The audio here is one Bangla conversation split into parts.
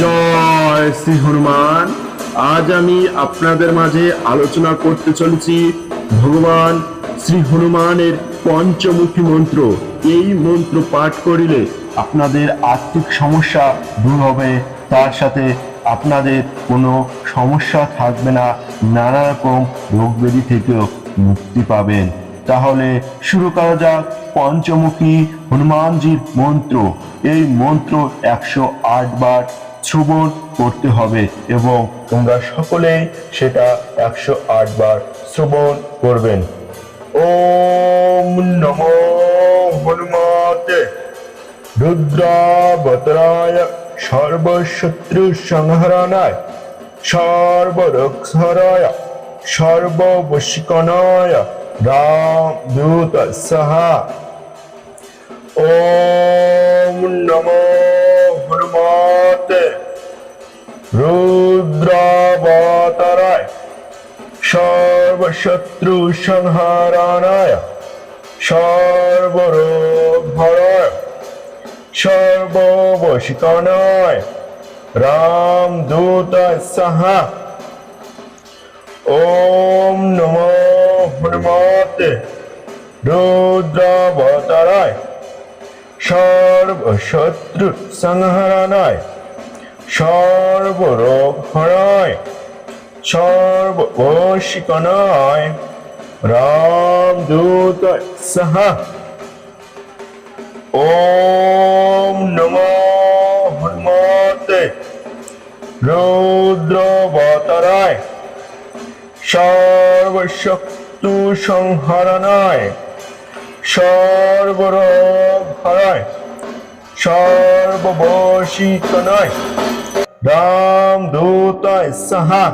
জয় শ্রী হনুমান। আজ আমি আপনাদের মাঝে আলোচনা করতে চলেছি ভগবান শ্রী হনুমানের পঞ্চমুখী মন্ত্র। এই মন্ত্র পাঠ করিলে আপনাদের আর্থিক সমস্যা দূর হবে, তার সাথে আপনাদের কোনো সমস্যা থাকবে না, নানা রকম রোগ ব্যাধি থেকেও মুক্তি পাবেন। তাহলে শুরু করা যাক পঞ্চমুখী হনুমানজির মন্ত্র। এই মন্ত্র একশো আট বার শ্রবণ করতে হবে এবং তোমরা সকলেই সেটা একশো আট বার শ্রবণ করবেন। ওম নমো রুদ্রাবতরায় সর্বশত্রু সংহরণায় সর্বরক্ষরায় সর্ববশিকনায় রাম দূত সাহা ওম নমো রুদ্রাবতারায়, সর্বশত্রু সংহারানায় সর্বরোগ ভরায় সর্ববশিকনায় রাম দূত সাহা। ওম নমো হনুমতে রুদ্রাবতারায়, সর্বশত্রু সংহরণায় সর্বরোগ হরায় সর্বশিকনায় রাম দূত সাহা। ওম নমো হনুমতে রুদ্রবতরায় সর্বশক্তু সংহরণায় সর্বরোগ হরায় সর্ববশীকনায় রাম দূতায় সাহা।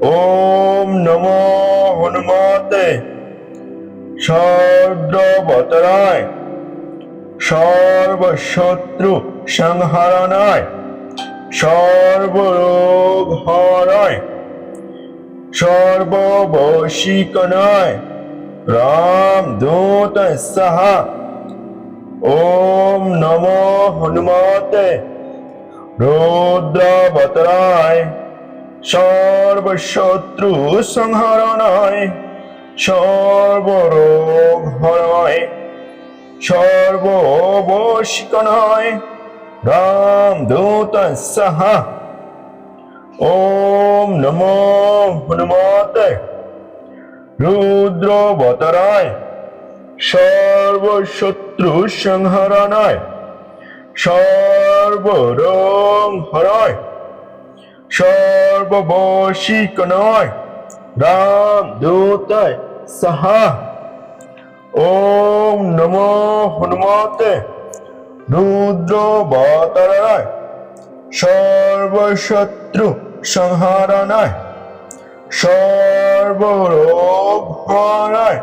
ওম নমো হনুমতে। সর্বতরায় সর্বশত্রু সংহরণায়। সর্বরোগ হরায় সর্ববশীকনায়। রাম দূত সাহা। ওম নমো হনুমতে। রুদ্রবতরায়, সর্বশত্রু সংহরণায় সর্বরোগ হরায় সর্ববশিকনায় রাম দূত সাহা। ওম নমো হনুমতে রুদ্রবতরায়, সর্বশত্রু সংহরণায় সর্বরোগ হরায়। সর্ববশীকনায় রাম দূতায় সাহা। ওম নমো হনুমতে। রুদ্র রুদ্রবতরায় সর্বশত্রু সংহারণায় সর্বরোগ হরায়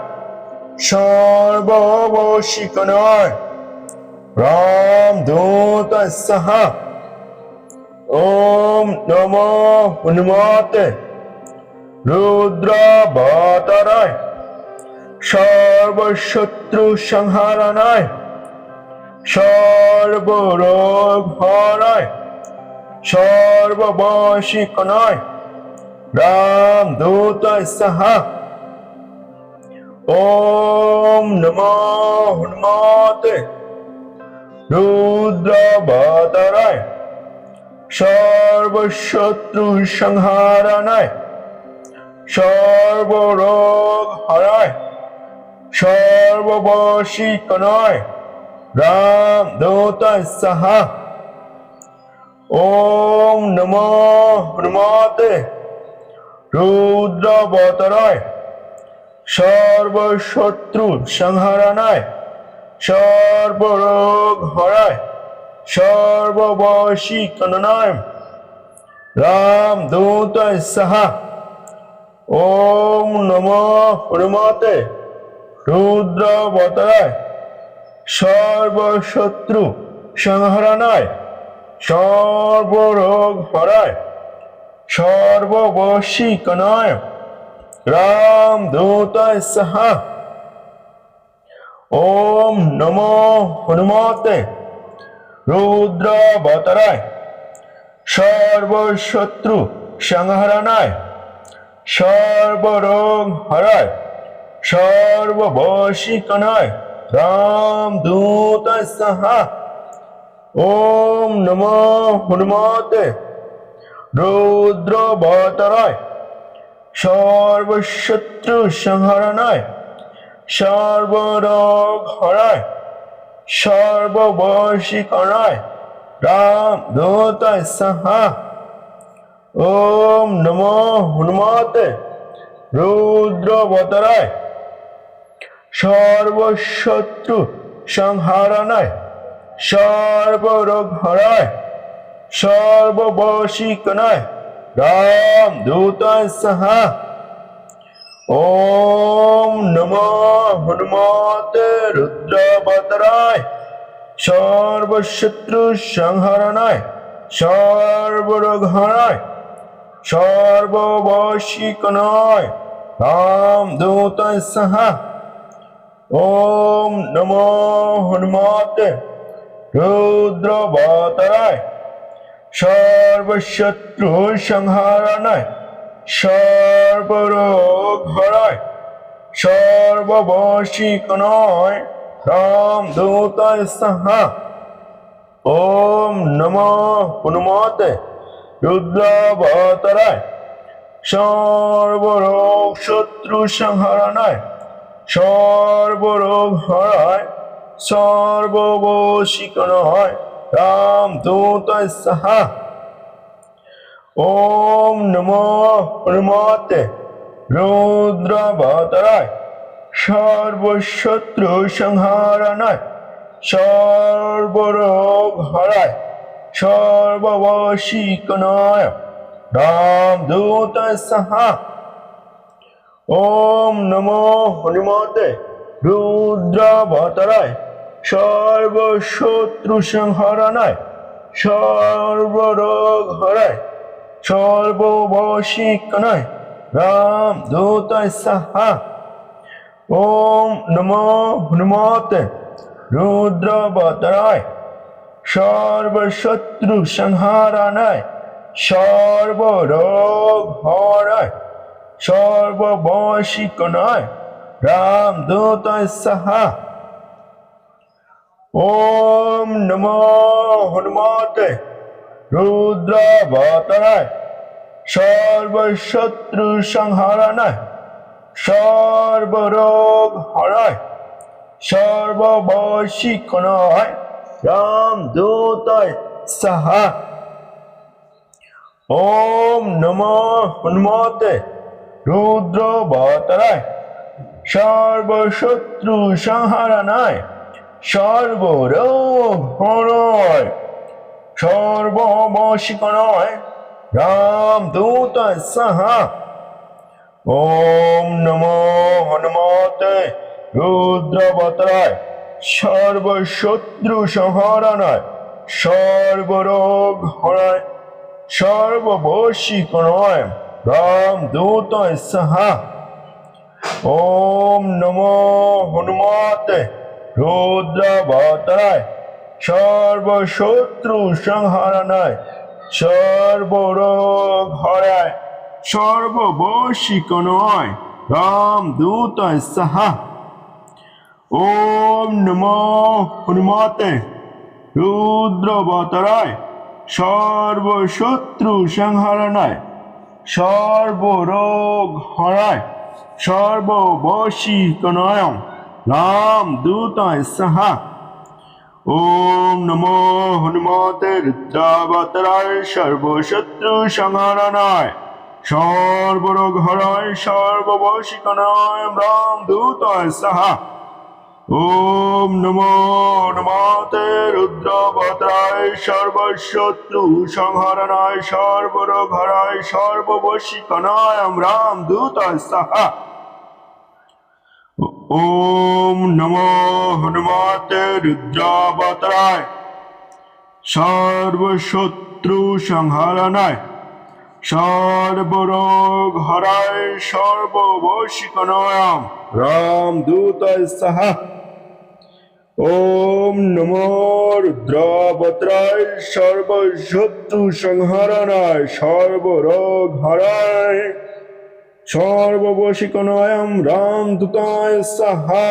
সর্ববশিকনায় রাম দূত সাহা ওম নমো হনুমতে রুদ্রবতরায় সর্বশত্রু সংহারণায় সর্বরোগ হরায় সর্ববশিকনায় রাম দূত সাহা ওম নমো হনুমতে রুদ্রবতরায় সর্বশত্রু সংহারণায় সর্বরোগ হরায় সর্ববশীকনায়, রাম দূত সাহা। ওম নমো হনুমতে রুদ্রবতরায় সর্বশত্রু সংহারণায় সর্বরোগ হরায় সর্ববশীকনায় রাম দূত সাহা, ওম নমো হনুমতে রুদ্রবতরায়, সর্বশত্রু সংহরণায়, সর্বরোগ হরায় সর্ববশীকনায় রাম দূত সাহা ওম নমো হনুমতে। রুদ্রবতরায়। সর্বশত্রু সংহরণায়। সর্বরোগ হরায়। সর্ববশীকণায়। রাম দূত সাহা। ওম নমো হনুমতে। রৌদ্র বতরায় সর্বশত্রু সংহরণায়। সর্বরোগ হরায় সর্ববশীকরণায় রাম দূত সাহা। ওম নমো হনুমতে রুদ্রবতরায়, সর্বশত্রু সংহারণায় সর্বরোগ হরায় সর্ববশীকণায় রাম দূতায় সাহা। ওম নমো হনুমতে রুদ্র বতরায় সর্বশত্রু সংহরণায় সর্বরোগ হরায় রাম দূতায় সাহা। ওম নমো হনুমতে রুদ্র বতরায় সর্বশত্রু সংহারণায় সর্বরোগ হরায় সর্ববশীকণায় রাম দূতায় সাহা। ওম নমো হনুমতে রুদ্রাবতরায় সর্বরোগ শত্রু সংহরণায় সর্বরোগ হরায় সর্ববশীকণায় রাম দূতায় সাহা। ওম নমো হনুমতে রুদ্রাবতরায় সর্বশত্রু সংহারণায় সর্বরোগ হরায় সর্ববশীকণায় রাম দূত সাহা ওম নমো হনুমতে রুদ্রাবতরায় সর্বশত্রু সংহরণায় সর্বরোগ হরায় সর্ববশীকণায় রাম দূত সাহা। ওম নমো হনুমতে রুদ্রবতরায় সর্বশত্রু সংহারানায়। সর্বরোগ হরায় সর্ববশীকণায় রাম দূত সাহা। ওম নমো হনুমতে রুদ্রবতরায় সর্বশত্রু সংহারানায় সর্বরোগ হরায় সর্ববশীকণায়, রাম দূতায় সাহা। ওম নমো হনুমতে রুদ্র বতরায় সর্বশত্রু সংহারানায় সর্বরোগ হরয় সর্ববশীকণায় রাম দূতায় সাহা। ওম নমো হনুমতে রুদ্রবতরায় সর্বশত্রু সংহরণায় সর্বরোগ হরায় সর্ববশীকরণায় রাম দূতয় সাহা। ওম নমো হনুমতে রুদ্রবতরায় সর্বশত্রু সংহরণায় সর্বরোগ হরায় সর্ববশীকণায় রাম দূতয় সাহা। ওম নমো হনুমতে রুদ্রবতরায়, সর্বশত্রু সংহরণায় সর্বরোগ হরায় সর্ববশীকণায় রাম দূতায় সাহা। ওম নমো হনুমতে রুদ্রাবতরায় সর্বশত্রু সংহরণায় সর্বরোগ হরায় সর্ববশীকণায় রাম দূতায় সাহা। ওম নমো নমতে রুদ্রবতরায় সর্বশত্রু সংহরণায় সর্বরোগ হরায় সর্ববশীকণায় রাম দূতায় সাহা। ওম নমো হনুমতে রুদ্রাবতরায়, সর্বশত্রু সংহরণায় সর্বরোগ হরায় সর্ববশীকণায় রাম দূতায় সাহা। ওম নমো রুদ্রবত্রায়, সর্বশত্রু সংহারণায় সর্বরোগ হরায় সর্ববশিকনয়ম রাম দূতায় সাহা।